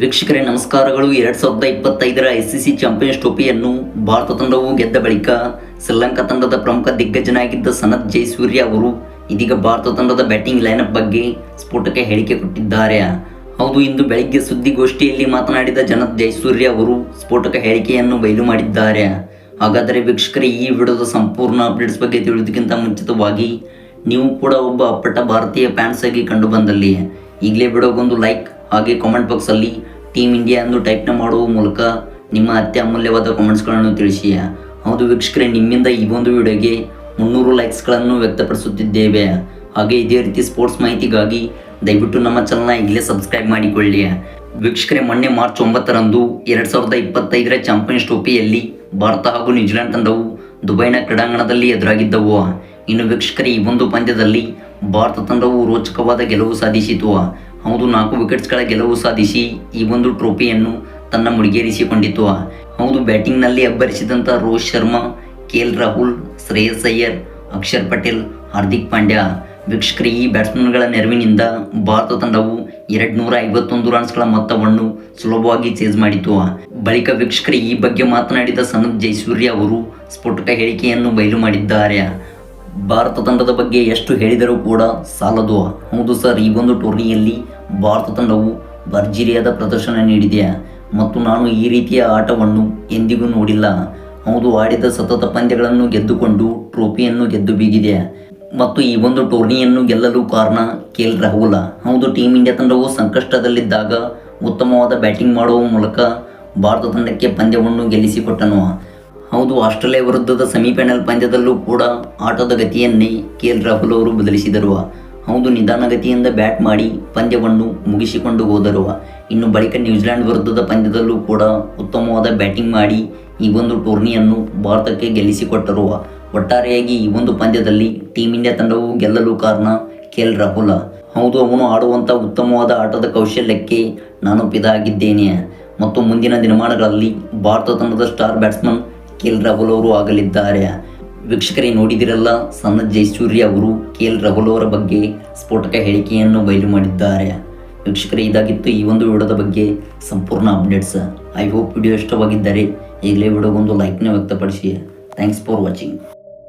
ವೀಕ್ಷಕರೇ, ನಮಸ್ಕಾರಗಳು. ಎರಡ್ ಸಾವಿರದ ಇಪ್ಪತ್ತೈದರ ಐಸಿಸಿ ಚಾಂಪಿಯನ್ಸ್ ಟ್ರೋಫಿಯನ್ನು ಭಾರತ ತಂಡವು ಗೆದ್ದ ಬಳಿಕ ಶ್ರೀಲಂಕಾ ತಂಡದ ಪ್ರಮುಖ ದಿಗ್ಗಜನಾಗಿದ್ದ ಸನತ್ ಜಯಸೂರ್ಯ ಅವರು ಇದೀಗ ಭಾರತ ತಂಡದ ಬ್ಯಾಟಿಂಗ್ ಲೈನಪ್ ಬಗ್ಗೆ ಸ್ಫೋಟಕ ಹೇಳಿಕೆ ಕೊಟ್ಟಿದ್ದಾರೆ. ಹೌದು, ಇಂದು ಬೆಳಗ್ಗೆ ಸುದ್ದಿಗೋಷ್ಠಿಯಲ್ಲಿ ಮಾತನಾಡಿದ ಜನತ್ ಜಯಸೂರ್ಯ ಅವರು ಸ್ಫೋಟಕ ಹೇಳಿಕೆಯನ್ನು ಬಯಲು ಮಾಡಿದ್ದಾರೆ. ಹಾಗಾದರೆ ವೀಕ್ಷಕರೇ, ಈ ವಿಡಿಯೋದ ಸಂಪೂರ್ಣ ಅಪ್ಡೇಟ್ಸ್ ಬಗ್ಗೆ ತಿಳಿಯೋದಕ್ಕಿಂತ ಮುಂಚಿತವಾಗಿ ನೀವು ಕೂಡ ಒಬ್ಬ ಅಪ್ಪಟ ಭಾರತೀಯ ಫ್ಯಾನ್ಸ್ ಆಗಿ ಕಂಡು ಬಂದಲ್ಲಿ ಈಗಲೇ ಬಿಡೋಗೊಂದು ಲೈಕ್ ಹಾಗೆ ಕಾಮೆಂಟ್ ಬಾಕ್ಸಲ್ಲಿ ಟೀಮ್ ಇಂಡಿಯಾ ಎಂದು ಟೈಪ್ನ ಮಾಡುವ ಮೂಲಕ ನಿಮ್ಮ ಅತ್ಯಮೂಲ್ಯವಾದ ಕಾಮೆಂಟ್ಸ್ಗಳನ್ನು ತಿಳಿಸಿ ಹೌದು ವೀಕ್ಷಕರೇ, ನಿಮ್ಮಿಂದ ಈ ಒಂದು ವಿಡಿಯೋಗೆ ಮುನ್ನೂರು ಲೈಕ್ಸ್ಗಳನ್ನು ವ್ಯಕ್ತಪಡಿಸುತ್ತಿದ್ದೇವೆ. ಹಾಗೆ ಇದೇ ರೀತಿ ಸ್ಪೋರ್ಟ್ಸ್ ಮಾಹಿತಿಗಾಗಿ ದಯವಿಟ್ಟು ನಮ್ಮ ಚಾನಲ್ನ ಈಗಲೇ ಸಬ್ಸ್ಕ್ರೈಬ್ ಮಾಡಿಕೊಳ್ಳಿ. ವೀಕ್ಷಕರೇ, ಮೊನ್ನೆ ಮಾರ್ಚ್ ಒಂಬತ್ತರಂದು ಎರಡು ಸಾವಿರದ ಇಪ್ಪತ್ತೈದರ ಚಾಂಪಿಯನ್ಸ್ ಟ್ರೋಫಿಯಲ್ಲಿ ಭಾರತ ಹಾಗೂ ನ್ಯೂಜಿಲೆಂಡ್ ತಂಡವು ದುಬೈನ ಕ್ರೀಡಾಂಗಣದಲ್ಲಿ ಎದುರಾಗಿದ್ದವು. ಇನ್ನು ವೀಕ್ಷಕರೇ, ಈ ಒಂದು ಪಂದ್ಯದಲ್ಲಿ ಭಾರತ ತಂಡವು ರೋಚಕವಾದ ಗೆಲುವು ಸಾಧಿಸಿತು. ಹೌದು, ನಾಲ್ಕು ವಿಕೆಟ್ಸ್ಗಳ ಗೆಲುವು ಸಾಧಿಸಿ ಈ ಒಂದು ಟ್ರೋಫಿಯನ್ನು ತನ್ನ ಮುಡಿಗೇರಿಸಿಕೊಂಡಿತು. ಹೌದು, ಬ್ಯಾಟಿಂಗ್ನಲ್ಲಿ ಅಬ್ಬರಿಸಿದಂಥ ರೋಹಿತ್ ಶರ್ಮಾ, ಕೆ ಎಲ್ ರಾಹುಲ್, ಶ್ರೇಯಸ್ ಅಯ್ಯರ್, ಅಕ್ಷರ್ ಪಟೇಲ್, ಹಾರ್ದಿಕ್ ಪಾಂಡ್ಯ. ವೀಕ್ಷಕರ, ಈ ಬ್ಯಾಟ್ಸ್ಮನ್ಗಳ ನೆರವಿನಿಂದ ಭಾರತ ತಂಡವು ಎರಡು ನೂರ ಐವತ್ತೊಂದು ರನ್ಸ್ಗಳ ಮೊತ್ತವನ್ನು ಸುಲಭವಾಗಿ ಚೇಸ್ ಮಾಡಿತು. ಬಳಿಕ ವೀಕ್ಷಕರೇ, ಈ ಬಗ್ಗೆ ಮಾತನಾಡಿದ ಸನತ್ ಜೈಸೂರ್ಯ ಅವರು ಸ್ಫೋಟಕ ಹೇಳಿಕೆಯನ್ನು ಬಯಲು ಮಾಡಿದ್ದಾರೆ. ಭಾರತ ತಂಡದ ಬಗ್ಗೆ ಎಷ್ಟು ಹೇಳಿದರೂ ಕೂಡ ಸಾಲದು ಹೌದು ಸರ್. ಈ ಒಂದು ಟೂರ್ನಿಯಲ್ಲಿ ಭಾರತ ತಂಡವು ಭರ್ಜರಿಯಾದ ಪ್ರದರ್ಶನ ನೀಡಿದೆ. ಮತ್ತು ನಾನು ಈ ರೀತಿಯ ಆಟವನ್ನು ಎಂದಿಗೂ ನೋಡಿಲ್ಲ. ಹೌದು, ಆಡಿದ ಸತತ ಪಂದ್ಯಗಳನ್ನು ಗೆದ್ದುಕೊಂಡು ಟ್ರೋಫಿಯನ್ನು ಗೆದ್ದು ಬೀಗಿದೆ. ಮತ್ತು ಈ ಒಂದು ಟೂರ್ನಿಯನ್ನು ಗೆಲ್ಲಲು ಕಾರಣ ಕೆ ಎಲ್ ರಾಹುಲ್. ಹೌದು ಟೀಮ್ ಇಂಡಿಯಾ ತಂಡವು ಸಂಕಷ್ಟದಲ್ಲಿದ್ದಾಗ ಉತ್ತಮವಾದ ಬ್ಯಾಟಿಂಗ್ ಮಾಡುವ ಮೂಲಕ ಭಾರತ ತಂಡಕ್ಕೆ ಪಂದ್ಯವನ್ನು ಗೆಲ್ಲಿಸಿಕೊಟ್ಟನು. ಹೌದು, ಆಸ್ಟ್ರೇಲಿಯಾ ವಿರುದ್ಧದ ಸೆಮಿಫೈನಲ್ ಪಂದ್ಯದಲ್ಲೂ ಕೂಡ ಆಟದ ಗತಿಯನ್ನೇ ಕೆ ಎಲ್ ರಾಹುಲ್ ಅವರು ಬದಲಿಸಿದರು ಹೌದು ನಿಧಾನಗತಿಯಿಂದ ಬ್ಯಾಟ್ ಮಾಡಿ ಪಂದ್ಯವನ್ನು ಮುಗಿಸಿಕೊಂಡು ಹೋದರು ಇನ್ನು ಬಳಿಕ ನ್ಯೂಜಿಲೆಂಡ್ ವಿರುದ್ಧದ ಪಂದ್ಯದಲ್ಲೂ ಕೂಡ ಉತ್ತಮವಾದ ಬ್ಯಾಟಿಂಗ್ ಮಾಡಿ ಈ ಒಂದು ಟೂರ್ನಿಯನ್ನು ಭಾರತಕ್ಕೆ ಗೆಲ್ಲಿಸಿಕೊಟ್ಟರು ಒಟ್ಟಾರೆಯಾಗಿ ಈ ಒಂದು ಪಂದ್ಯದಲ್ಲಿ ಟೀಮ್ ಇಂಡಿಯಾ ತಂಡವು ಗೆಲ್ಲಲು ಕಾರಣ ಕೆ ಎಲ್ ರಾಹುಲ್. ಹೌದು, ಅವನು ಆಡುವಂಥ ಉತ್ತಮವಾದ ಆಟದ ಕೌಶಲ್ಯಕ್ಕೆ ನಾನು ಪಿದಾಗಿದ್ದೇನೆ ಮತ್ತು ಮುಂದಿನ ದಿನಮಾನಗಳಲ್ಲಿ ಭಾರತ ತಂಡದ star batsman K L Rahul ಅವರು ಆಗಲಿದ್ದಾರೆ. ವೀಕ್ಷಕರೇ, ನೋಡಿದಿರಲ್ಲ? ಸನತ್ ಜಯಸೂರ್ಯ ಅವರು ಕೆ ಎಲ್ ರಾಹುಲ್ ಅವರ ಬಗ್ಗೆ ಸ್ಫೋಟಕ ಹೇಳಿಕೆಯನ್ನು ಬಯಲು ಮಾಡಿದ್ದಾರೆ. ವೀಕ್ಷಕರೇ, ಇದಾಗಿತ್ತು ಈ ಒಂದು ವಿಡಿಯೋದ ಬಗ್ಗೆ ಸಂಪೂರ್ಣ ಅಪ್ಡೇಟ್ಸ್. ಐ ಹೋಪ್ ವಿಡಿಯೋ ಇಷ್ಟವಾಗಿದ್ದರೆ ಈಗಲೇ ವಿಡಿಯೋಗೊಂದು ಲೈಕ್ನ ವ್ಯಕ್ತಪಡಿಸಿ. Thanks for watching.